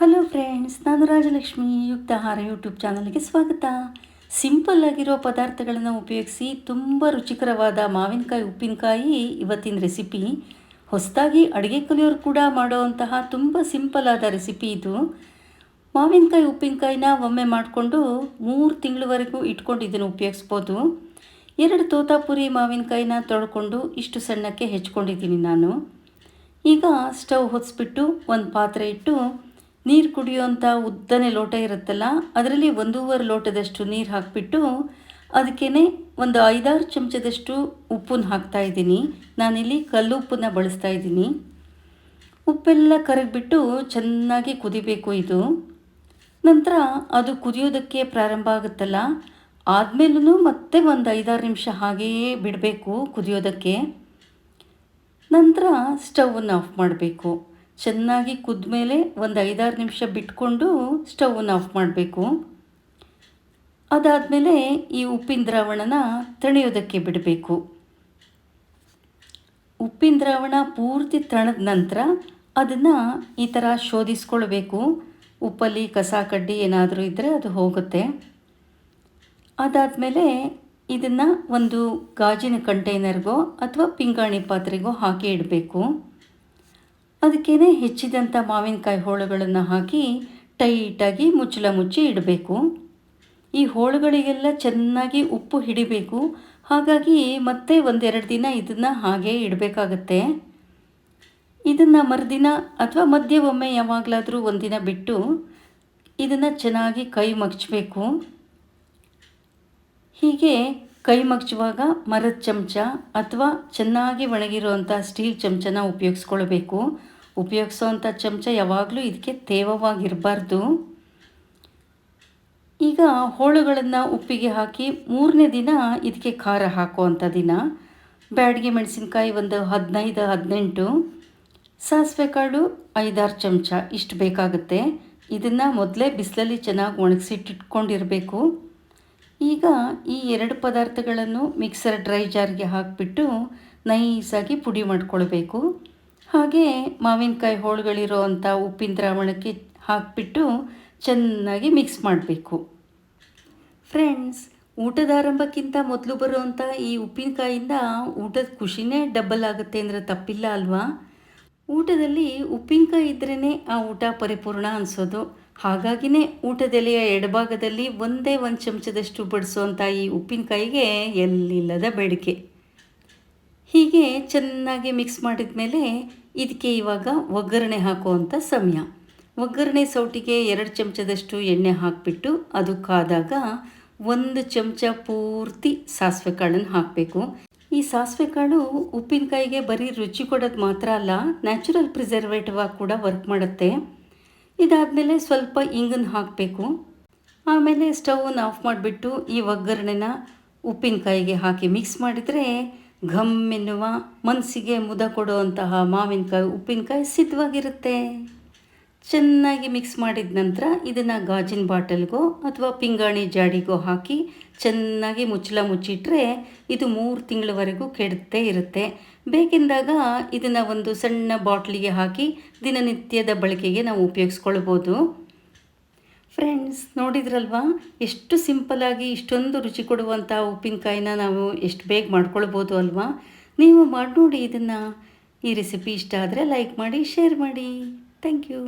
Hello friends ನಾನು Rajalakshmi, ಯುಕ್ತಾಹಾರ YouTube ಚಾನಲ್ಗೆ ಸ್ವಾಗತ. ಸಿಂಪಲ್ ಆಗಿರೋ ಪದಾರ್ಥಗಳನ್ನು ಉಪಯೋಗಿಸಿ ತುಂಬ ರುಚಿಕರವಾದ ಮಾವಿನಕಾಯಿ, ಉಪ್ಪಿನಕಾಯಿ ಇವತ್ತಿನ ರೆಸಿಪಿ ಹೊಸದಾಗಿ ಅಡುಗೆ ಕಲಿಯೋರು ಕೂಡ ಮಾಡುವಂತಹ ತುಂಬ ಸಿಂಪಲ್ ಆದ ರೆಸಿಪಿ ಇದು. ಮಾವಿನಕಾಯಿ, ಉಪ್ಪಿನಕಾಯಿನ ಒಮ್ಮೆ ಮಾಡಿಕೊಂಡು ಮೂರು ತಿಂಗಳವರೆಗೂ ಇಟ್ಕೊಂಡು ಇದನ್ನು ಉಪಯೋಗಿಸ್ಬೋದು. ಎರಡು ತೋತಾಪುರಿ ಮಾವಿನಕಾಯಿನ ತೊಳ್ಕೊಂಡು ಇಷ್ಟು ಸಣ್ಣಕ್ಕೆ ಹೆಚ್ಕೊಂಡಿದ್ದೀನಿ ನಾನು. ಈಗ ಸ್ಟವ್ ಹೊದಿಸ್ಬಿಟ್ಟು ಒಂದು ಪಾತ್ರೆ ಇಟ್ಟು ನೀರು ಕುಡಿಯುವಂಥ ಉದ್ದನೆ ಲೋಟ ಇರುತ್ತಲ್ಲ, ಅದರಲ್ಲಿ ಒಂದೂವರೆ ಲೋಟದಷ್ಟು ನೀರು ಹಾಕಿಬಿಟ್ಟು ಅದಕ್ಕೇ ಒಂದು ಐದಾರು ಚಮಚದಷ್ಟು ಉಪ್ಪನ್ನು ಹಾಕ್ತಾ ಇದ್ದೀನಿ. ನಾನಿಲ್ಲಿ ಕಲ್ಲುಪ್ಪನ್ನು ಬಳಸ್ತಾ ಇದ್ದೀನಿ. ಉಪ್ಪೆಲ್ಲ ಕರಗಿಬಿಟ್ಟು ಚೆನ್ನಾಗಿ ಕುದಿಬೇಕು ಇದು. ನಂತರ ಅದು ಕುದಿಯೋದಕ್ಕೆ ಪ್ರಾರಂಭ ಆಗುತ್ತಲ್ಲ ಆದಮೇಲೂ ಮತ್ತೆ ಒಂದು ಐದಾರು ನಿಮಿಷ ಹಾಗೆಯೇ ಬಿಡಬೇಕು ಕುದಿಯೋದಕ್ಕೆ. ನಂತರ ಸ್ಟವನ್ನು ಆಫ್ ಮಾಡಬೇಕು. ಚೆನ್ನಾಗಿ ಕುದ್ಮೇಲೆ ಒಂದು ಐದಾರು ನಿಮಿಷ ಬಿಟ್ಕೊಂಡು ಸ್ಟವನ್ನು ಆಫ್ ಮಾಡಬೇಕು. ಅದಾದಮೇಲೆ ಈ ಉಪ್ಪಿನ ದ್ರಾವಣನ ತಣಿಯೋದಕ್ಕೆ ಬಿಡಬೇಕು. ಉಪ್ಪಿನ ದ್ರಾವಣ ಪೂರ್ತಿ ತಣದ ನಂತರ ಅದನ್ನು ಈ ಥರ ಶೋಧಿಸ್ಕೊಳ್ಬೇಕು. ಉಪ್ಪಲ್ಲಿ ಕಸ ಕಡ್ಡಿ ಏನಾದರೂ ಇದ್ದರೆ ಅದು ಹೋಗುತ್ತೆ. ಅದಾದಮೇಲೆ ಇದನ್ನು ಒಂದು ಗಾಜಿನ ಕಂಟೈನರ್ಗೋ ಅಥವಾ ಪಿಂಗಾಣಿ ಪಾತ್ರೆಗೋ ಹಾಕಿ ಇಡಬೇಕು. ಅದಕ್ಕೇ ಹೆಚ್ಚಿದಂಥ ಮಾವಿನಕಾಯಿ ಹೋಳುಗಳನ್ನು ಹಾಕಿ ಟೈಟಾಗಿ ಮುಚ್ಚಲ ಮುಚ್ಚಿ ಇಡಬೇಕು. ಈ ಹೋಳುಗಳಿಗೆಲ್ಲ ಚೆನ್ನಾಗಿ ಉಪ್ಪು ಹಿಡಿಬೇಕು. ಹಾಗಾಗಿ ಮತ್ತೆ ಒಂದೆರಡು ದಿನ ಇದನ್ನು ಹಾಗೆ ಇಡಬೇಕಾಗತ್ತೆ. ಇದನ್ನು ಮರುದಿನ ಅಥವಾ ಮಧ್ಯೆ ಒಮ್ಮೆ ಯಾವಾಗಲಾದರೂ ಒಂದಿನ ಬಿಟ್ಟು ಇದನ್ನು ಚೆನ್ನಾಗಿ ಕೈ ಮಗ್ಚಬೇಕು. ಹೀಗೆ ಕೈ ಮಗ್ಚುವಾಗ ಮರದ ಚಮಚ ಅಥವಾ ಚೆನ್ನಾಗಿ ಒಣಗಿರುವಂಥ ಸ್ಟೀಲ್ ಚಮಚನ ಉಪಯೋಗಿಸ್ಕೊಳ್ಬೇಕು. ಉಪಯೋಗಿಸೋವಂಥ ಚಮಚ ಯಾವಾಗಲೂ ಇದಕ್ಕೆ ತೇವವಾಗಿರಬಾರ್ದು. ಈಗ ಹೋಳುಗಳನ್ನು ಉಪ್ಪಿಗೆ ಹಾಕಿ ಮೂರನೇ ದಿನ ಇದಕ್ಕೆ ಖಾರ ಹಾಕುವಂಥ ದಿನ. ಬ್ಯಾಡಿಗೆ ಮೆಣಸಿನ್ಕಾಯಿ ಒಂದು ಹದಿನೈದು, ಹದಿನೆಂಟು, ಸಾಸಿವೆ ಕಾಳು ಐದಾರು ಚಮಚ ಇಷ್ಟು ಬೇಕಾಗುತ್ತೆ. ಇದನ್ನು ಮೊದಲೇ ಬಿಸಿಲಲ್ಲಿ ಚೆನ್ನಾಗಿ ಒಣಗಿಸಿಟ್ಟಿಟ್ಕೊಂಡಿರಬೇಕು ಈಗ ಈ ಎರಡು ಪದಾರ್ಥಗಳನ್ನು ಮಿಕ್ಸರ್ ಡ್ರೈ ಜಾರ್ಗೆ ಹಾಕಿಬಿಟ್ಟು ನೈಸಾಗಿ ಪುಡಿ ಮಾಡ್ಕೊಳ್ಬೇಕು. ಹಾಗೆ ಮಾವಿನಕಾಯಿ ಹೋಳುಗಳಿರೋ ಅಂಥ ಉಪ್ಪಿನ ದ್ರಾವಣಕ್ಕೆ ಹಾಕಿಬಿಟ್ಟು ಚೆನ್ನಾಗಿ ಮಿಕ್ಸ್ ಮಾಡಬೇಕು. ಫ್ರೆಂಡ್ಸ್, ಊಟದ ಆರಂಭಕ್ಕಿಂತ ಮೊದಲು ಬರುವಂಥ ಈ ಉಪ್ಪಿನಕಾಯಿಂದ ಊಟದ ಖುಷಿನೇ ಡಬ್ಬಲ್ ಆಗುತ್ತೆ ಅಂದರೆ ತಪ್ಪಿಲ್ಲ ಅಲ್ವಾ? ಊಟದಲ್ಲಿ ಉಪ್ಪಿನಕಾಯಿ ಇದ್ರೇ ಆ ಊಟ ಪರಿಪೂರ್ಣ ಅನಿಸೋದು. ಹಾಗಾಗಿನೇ ಊಟದೆಲೆಯ ಎಡಭಾಗದಲ್ಲಿ ಒಂದೇ ಒಂದು ಚಮಚದಷ್ಟು ಬಡಿಸುವಂಥ ಈ ಉಪ್ಪಿನಕಾಯಿಗೆ ಎಲ್ಲಿಲ್ಲದ ಬೇಡಿಕೆ. ಹೀಗೆ ಚೆನ್ನಾಗಿ ಮಿಕ್ಸ್ ಮಾಡಿದ ಮೇಲೆ ಇದಕ್ಕೆ ಇವಾಗ ಒಗ್ಗರಣೆ ಹಾಕುವಂಥ ಸಮಯ. ಒಗ್ಗರಣೆ ಸೌಟಿಗೆ ಎರಡು ಚಮಚದಷ್ಟು ಎಣ್ಣೆ ಹಾಕಿಬಿಟ್ಟು ಅದು ಕಾದಾಗ ಒಂದು ಚಮಚ ಪೂರ್ತಿ ಸಾಸಿವೆ ಕಾಳನ್ನು ಹಾಕಬೇಕು. ಈ ಸಾಸಿವೆ ಕಾಳು ಉಪ್ಪಿನಕಾಯಿಗೆ ಬರೀ ರುಚಿ ಕೊಡೋದು ಮಾತ್ರ ಅಲ್ಲ ನ್ಯಾಚುರಲ್ ಪ್ರಿಸರ್ವೇಟಿವ್ ಆಗಿ ಕೂಡ ವರ್ಕ್ ಮಾಡುತ್ತೆ. ಇದಾದಮೇಲೆ ಸ್ವಲ್ಪ ಇಂಗನ್ನು ಹಾಕಬೇಕು. ಆಮೇಲೆ ಸ್ಟವನ್ನು ಆಫ್ ಮಾಡಿಬಿಟ್ಟು ಈ ಒಗ್ಗರಣೆನ ಉಪ್ಪಿನಕಾಯಿಗೆ ಹಾಕಿ ಮಿಕ್ಸ್ ಮಾಡಿದರೆ ಘಮ್ ಎನ್ನುವ ಮನಸ್ಸಿಗೆ ಮುದ ಕೊಡುವಂತಹ ಮಾವಿನಕಾಯಿ ಉಪ್ಪಿನಕಾಯಿ ಸಿದ್ಧವಾಗಿರುತ್ತೆ. ಚೆನ್ನಾಗಿ ಮಿಕ್ಸ್ ಮಾಡಿದ ನಂತರ ಇದನ್ನು ಗಾಜಿನ ಬಾಟಲ್ಗೋ ಅಥವಾ ಪಿಂಗಾಣಿ ಜಾಡಿಗೋ ಹಾಕಿ ಚೆನ್ನಾಗಿ ಮುಚ್ಚಲ ಮುಚ್ಚಿಟ್ರೆ ಇದು ಮೂರು ತಿಂಗಳವರೆಗೂ ಕೆಡುತ್ತೇ ಇರುತ್ತೆ. ಬೇಕೆಂದಾಗ ಇದನ್ನು ಒಂದು ಸಣ್ಣ ಬಾಟ್ಲಿಗೆ ಹಾಕಿ ದಿನನಿತ್ಯದ ಬಳಕೆಗೆ ನಾವು ಉಪಯೋಗಿಸ್ಕೊಳ್ಬೋದು. ಫ್ರೆಂಡ್ಸ್, ನೋಡಿದ್ರಲ್ವಾ? ಎಷ್ಟು ಸಿಂಪಲಾಗಿ ಇಷ್ಟೊಂದು ರುಚಿ ಕೊಡುವಂಥ ಉಪ್ಪಿನಕಾಯಿನ ನಾವು ಎಷ್ಟು ಬೇಗ ಮಾಡ್ಕೊಳ್ಬೋದು ಅಲ್ವಾ? ನೀವು ಮಾಡಿ ನೋಡಿ ಇದನ್ನು. ಈ ರೆಸಿಪಿ ಇಷ್ಟ ಆದರೆ ಲೈಕ್ ಮಾಡಿ, ಶೇರ್ ಮಾಡಿ. Thank you